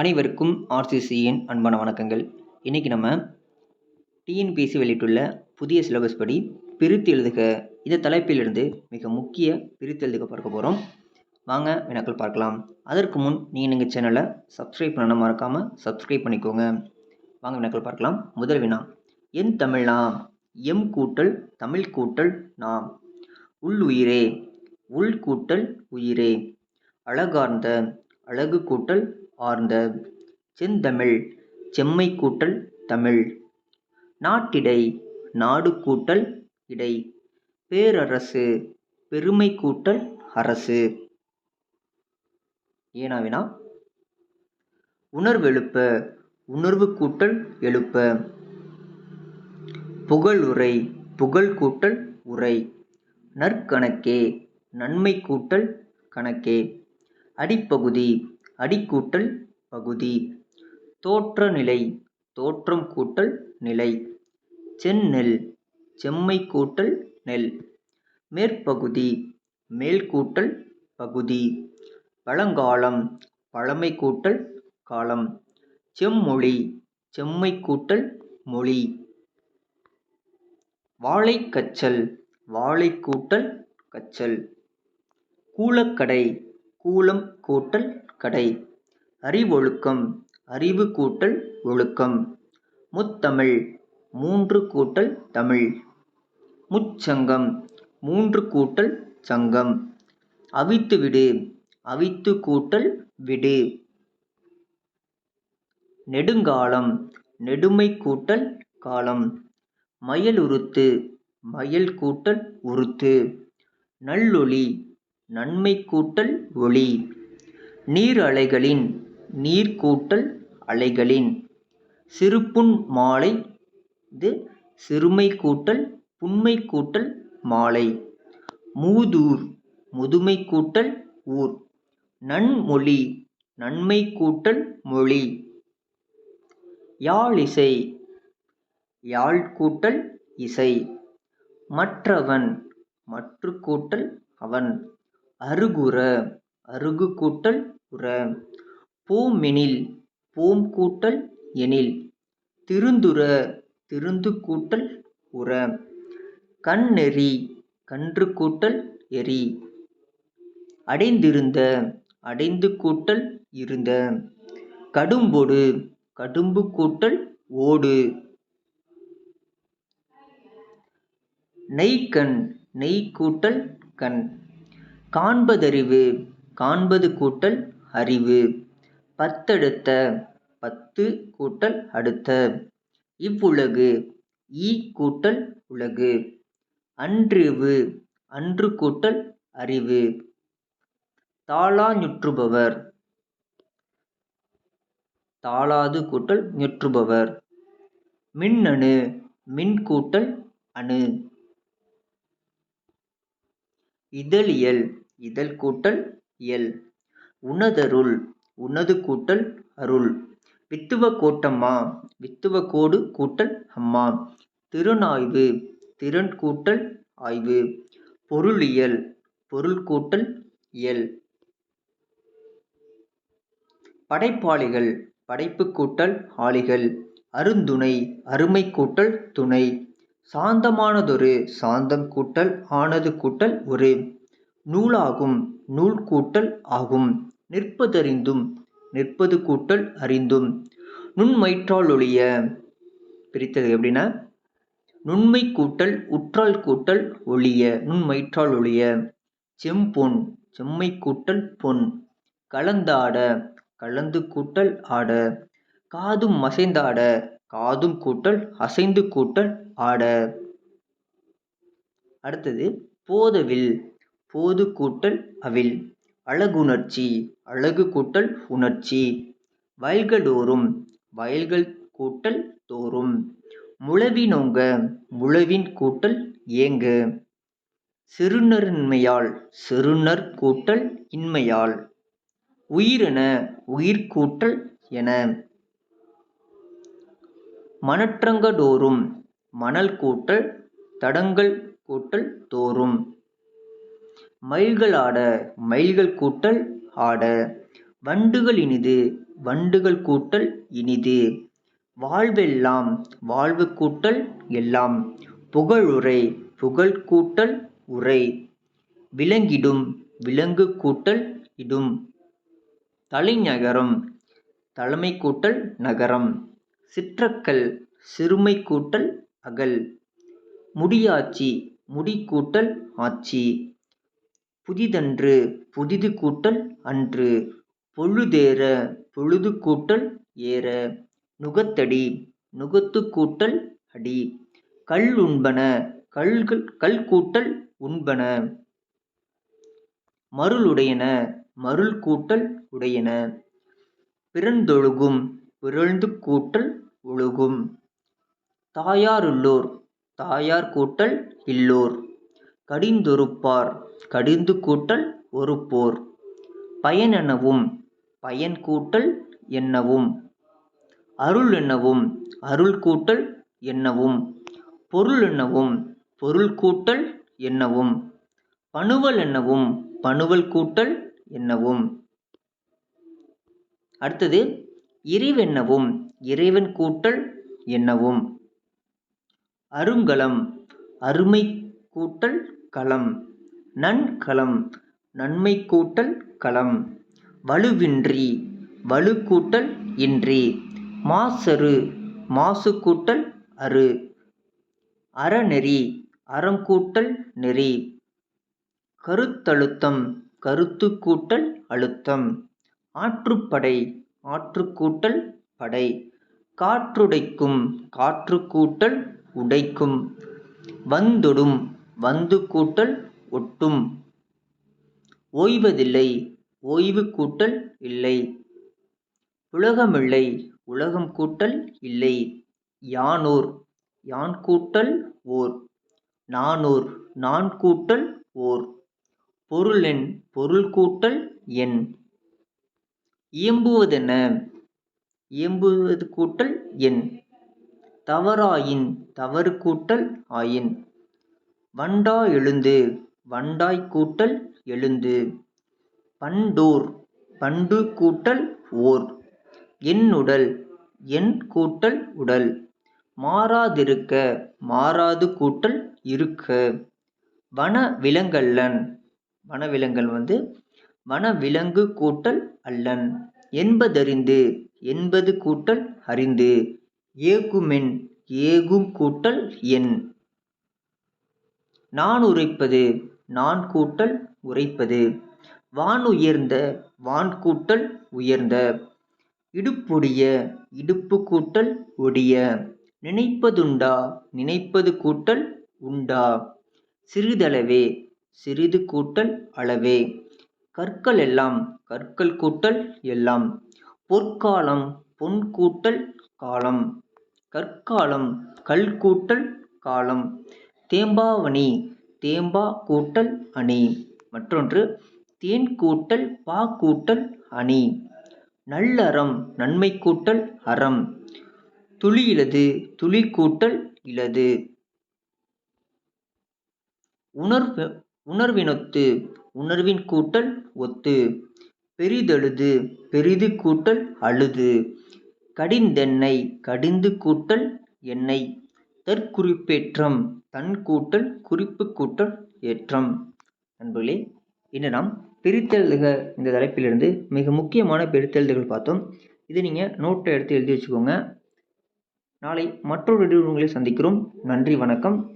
அனைவருக்கும் ஆர்சிசியின் அன்பான வணக்கங்கள். இன்றைக்கி நம்ம டிஎன்பிஎஸ்சி வெளியிட்டுள்ள புதிய சிலபஸ் படி பிரித்து எழுதுக. இந்த தலைப்பிலிருந்து மிக முக்கிய பிரித்து எழுதுக பார்க்க போகிறோம் வாங்க வினாக்கள் பார்க்கலாம். அதற்கு முன் நீங்கள் எங்கள் சேனலை சப்ஸ்கிரைப் பண்ண மறக்காமல் சப்ஸ்கிரைப் பண்ணிக்கோங்க. வாங்க வினாக்கள் பார்க்கலாம். முதல் வினா. என் தமிழ்னா எம் கூட்டல் தமிழ் கூட்டல் நாம். உயிரே உள் கூட்டல் உயிரே. அழகார்ந்த அழகு கூட்டல் ஆர்ந்த செந்தமிழ் செம்மை கூட்டல் தமிழ். நாட்டிடை நாடு கூட்டல் இடை. பேரரசு பெருமை கூட்டல் அரசு. ஏனாவினா? உணர்வெழுப்ப உணர்வு கூட்டல் எழுப்ப. புகழுரை புகழ் கூட்டல் உரை. நற்கணக்கே நன்மை கூட்டல் கணக்கே. அடிப்பகுதி அடிக்கூட்டல் பகுதி. தோற்றநிலை தோற்றம் கூட்டல் நிலை. செந்நெல் செம்மை கூட்டல் நெல். மேற்பகுதி மேல் கூட்டல் பகுதி. பழங்காலம் பழமை கூட்டல் காலம். செம்மொழி செம்மை கூட்டல் மொழி. வாழைக்கச்சல் வாழை கூட்டல் கச்சல். கூலக்கடை கூலம் கூட்டல் கடை. அறிவொழுக்கம் அறிவு கூட்டல் ஒழுக்கம். முத்தமிழ் மூன்று கூட்டல் தமிழ். முச்சங்கம் மூன்று கூட்டல் சங்கம். அவித்து விடு அவித்து கூட்டல் விடு. நெடுங்காலம் நெடுமை கூட்டல் காலம். மயலுருத்து மயல் கூட்டல் உறுத்து. நல்லொளி நன்மை கூட்டல் ஒளி. நீர் அலைகளின் நீர் கூட்டல் அலைகளின் சிறுபுன் மாலை. இது சிறுமை கூட்டல் புன்மை கூட்டல் மாலை. மூதூர் முதுமை கூட்டல் ஊர். நன்மொழி நன்மை கூட்டல் மொழி. யாழிசை யாழ் கூட்டல் இசை. மற்றவன் மற்று கூட்டல் அவன். அருகுற அருகு கூட்டல் உற. போமெனில் பூம் கூட்டல் எனில். திருந்துற திருந்து கூட்டல் உற. கண்ணெறி கன்று கூட்டல் எரி அடைந்திருந்த அடைந்து கூட்டல் இருந்த. கடும்பொடு கடும்பு கூட்டல் ஓடு. நெய்க்கண் நெய் கூட்டல் கண். காண்பதறிவு காண்பது கூட்டல் அறிவு. பத்தடுத்த பத்து கூட்டல் அடுத்த. இவ்வுலகு ஈ கூட்டல் உலகு. அன்றிவு அன்று கூட்டல் அறிவு. தாளாஞுற்றுபவர் தாளாது கூட்டல் ஞுற்றுபவர் மின்னணு மின் கூட்டல் அணு. இதழியல் இதழ் கூட்டல் இயல். உனதருள் உனது கூட்டல் அருள். வித்துவ கோட்டம்மா வித்துவ கோடு கூட்டல் அம்மா. திருநாய்வு திறன் கூட்டல் ஆய்வு. பொருளியல் பொருள் கூட்டல் இயல். படைப்பாளிகள் படைப்பு கூட்டல் ஆளிகள். அருந்துணை அருமை கூட்டல் துணை. சாந்தமானதொரு சாந்தம் கூட்டல் ஆனது கூட்டல் ஒரு. நூலாகும். நூல் கூட்டல் ஆகும். நிற்பதறிந்தும் நிற்பது கூட்டல் அறிந்தும். நுண்மயிற்றால் ஒழிய பிரித்தது எப்படின்னா? நுண்மை கூட்டல் உற்றால் கூட்டல் ஒழிய நுண்மயிற்றால் ஒழிய. செம்பொன் செம்மை கூட்டல் பொன். கலந்தாட கலந்து கூட்டல் ஆட. காதும் மசைந்தாட காதும் கூட்டல் அசைந்து கூட்டல் ஆட. அடுத்தது போதவில். போது கூட்டல் அவில். அழகுணர்ச்சி அழகு கூட்டல் உணர்ச்சி. வயல்களோறும் வயல்கள் கூட்டல் தோறும். முழவினோங்க முழவின் கூட்டல் ஏங்க சிறுநரின்மையால் சிறுநர் கூட்டல் இன்மையால். உயிரென உயிர்கூட்டல் என. மனற்றங்கடோறும் மணல் கூட்டல் தடங்கள் கூட்டல் தோறும். மயில்கள் ஆட மயில்கள் கூட்டல் ஆட. வண்டுகள் இனிது வண்டுகள் கூட்டல் இனிது. வாழ்வெல்லாம் வாழ்வு கூட்டல் எல்லாம். புகழுரை புகழ் கூட்டல் உரை. விலங்கிடும் விலங்கு கூட்டல் இடும். தலைநகரம் தலைமை கூட்டல் நகரம். சிற்றக்கல் சிறுமை கூட்டல் அகல். முடியாட்சி முடி கூட்டல் ஆட்சி புதிதன்று புதிது கூட்டல் அன்று பொழுதேற பொழுது கூட்டல் ஏற நுகத்தடி நுகத்து கூட்டல் அடி. கல் உண்பன கல்கள் கல் கூட்டல் உண்பன. மருளுடையன மருள் கூட்டல் உடையன. பிறந்தொழுகும் பிறழ்ந்து கூட்டல் ஒழுகும். தாயாருள்ளோர் தாயார் கூட்டல் இல்லோர். கடிந்தொறுப்பார் கடிந்து கூட்டல் ஒரு போர். பயன் கூட்டல் என்னவும். அருள் என்னவும் அருள் கூட்டல் என்னவும். பொருள் என்னவும் பொருள் கூட்டல் என்னவும். பணுவல் என்னவும் பணுவல் கூட்டல் என்னவும். அடுத்தது இறைவென்னவும் இறைவன் கூட்டல் என்னவும். அருங்கலம் அருமை கூட்டல் களம். நன்கலம் நன்மை கூட்டல் களம். வலுவின்றி வலு கூட்டல் இன்றி. மாசரு மாசு கூட்டல் அரு அறநெறி அறம் கூட்டல் நெறி. கருத்தழுத்தம் கருத்து கூட்டல் அழுத்தம். ஆற்றுப்படை ஆற்று கூட்டல் படை. காற்றுடைக்கும் காற்று கூட்டல் உடைக்கும். வந்தொடும் வந்து கூட்டல் ஒட்டும். ஓய்வதில்லை ஓய்வு கூட்டல் இல்லை. உலகமில்லை உலகம் கூட்டல் இல்லை. யானோர் யான் கூட்டல் ஓர். நானூர் நான் கூட்டல் ஓர். பொருளென் பொருள் கூட்டல் என். இயம்புவதென இயம்புவது கூட்டல் என். தவறாயின் தவறு கூட்டல் ஆயின். வண்டா எழுந்து வண்டாய் கூட்டல் எழுந்து. பண்டோர் பண்டு கூட்டல் ஓர். என்னுடல் என் கூட்டல் உடல். மாறாதிருக்க மாறாது கூட்டல் இருக்க. வன விலங்கல்லன் வனவிலங்கல் வந்து வனவிலங்கு கூட்டல் அல்லன். என்பதறிந்து என்பது கூட்டல் அறிந்து. ஏகுமென் ஏகும் கூட்டல் என். நான் உரைப்பது நான் கூட்டல் உரைப்பது வானுயர்ந்த வான் கூட்டல் உயர்ந்த. இடுப்புடைய இடுப்பு கூட்டல் ஒடிய. நினைப்பதுண்டா நினைப்பது கூட்டல் உண்டா. சிறிதளவே சிறிது கூட்டல் அளவே. கற்கள் எல்லாம் கற்கள் கூட்டல் எல்லாம். பொற்காலம் பொன் கூட்டல் காலம். கற்காலம் கல் கூட்டல் காலம். தேம்பாவணி தேம்பா கூட்டல் அணி. மற்றொன்று தேன் கூட்டல் பா கூட்டல் அணி. நல்லறம் நன்மை கூட்டல் அறம். துளியிலது துளி கூட்டல் இலது. உணர்வு உணர்வினொத்து உணர்வின் கூட்டல் ஒத்து. பெரிதழுது பெரிது கூட்டல் அழுது. கடிந்தெண்ணெய் கடிந்து கூட்டல் எண்ணெய். தற்குறிப்பேற்றம் தன் கூட்டல் குறிப்பு கூட்டல் ஏற்றம். நண்பர்களே இன்று நாம் பிரித்தெழுதுக இந்த தலைப்பிலிருந்து மிக முக்கியமான பிரித்தெழுதுகள் பார்த்தோம். இதை நீங்கள் நோட்டை எடுத்து எழுதி வச்சுக்கோங்க. நாளை மற்றொரு உங்களை சந்திக்கிறோம். நன்றி வணக்கம்.